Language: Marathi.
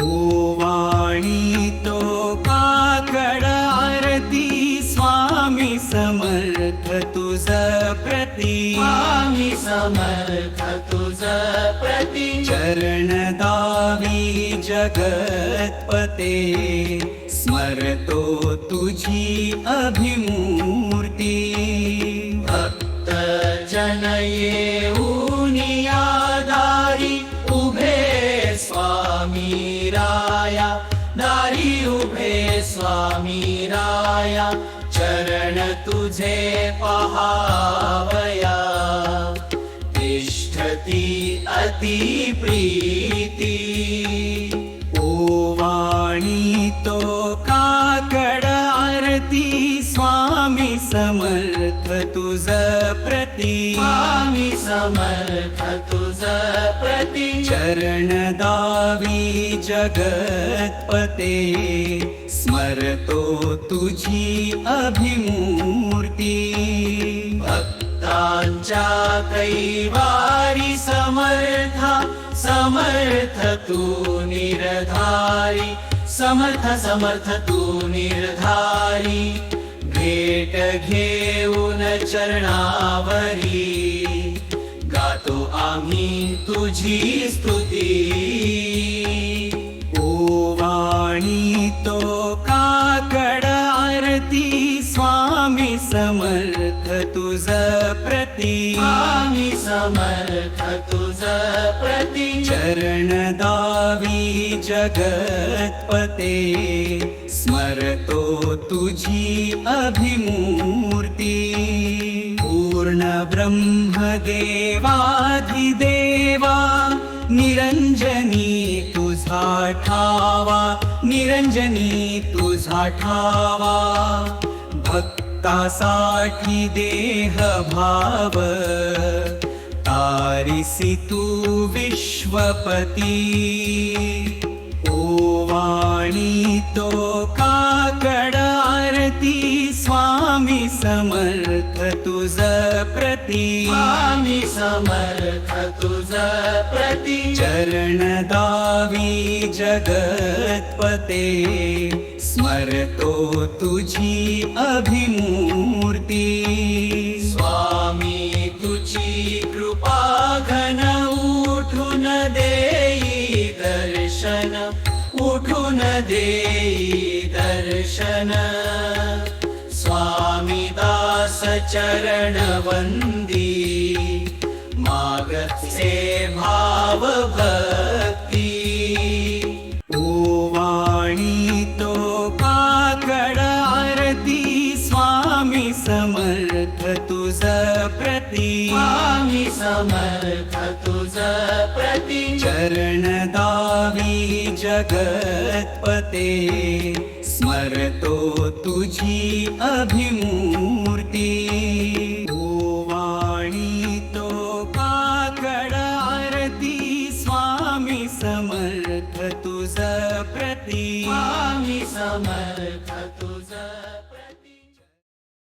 ओवाणी तो काकड आरती. स्वामी समर्थ तुझ प्रती. स्वामी समर्थ तुझ प्रति. चरण दावी जगतपते. स्मरतो तुझी अभिमूर्ती. भक्त जन राया दारी उभे स्वामी राया चरण तुझे पहावया तिष्ठती अति प्रीती ओवाणी तो काकड आरती स्वामी समर्थ तुझ प्रती। स्वामी समर्थ तुझ प्रति। चरण दावी जगतपते। स्मरतो तुझी अभिमूर्ती। भक्तांच्या कैवारी समर्था समर्थ तू निर्धारी। समर्थ समर्थ तू निर्धारी। भेट घेऊन चरणावरी. गातो आम्ही तुझी स्तुती. ओवाणी तो काकड आरती स्वामी समर तुझ प्रती. स्वामी समर्थ तुझ प्रति. चरण दावी जगतपते. स्मरतो तुझी अभिमूर्ती. पूर्ण ब्रह्म देवाधिदेवा निरंजनी तुझा ठावा. निरंजनी तुझा ठावा. भक्तासाठी देह भाव तारिसी तू विश्वपती। ओवाणी तो काकड आरती स्वामी समर्थ तुझ प्रती। स्वामी समर्थ तुझ प्रति। चरण दावी जगतपते स्मरतो तुझी अभिमूर्ती। स्वामी तुझी कृपा घन उठून देई दर्शन उठून देई दर्शन। स्वामी दास चरण वंदी मागचे भाव प्रती। स्वामी समर्थ तुझ प्रति। चरण दावी जगतपते। स्मरतो तुझी अभिमूर्ती। ओवाणी तो काकड आरती। स्वामी समर्थ तुझ प्रती। स्वामी समर्थ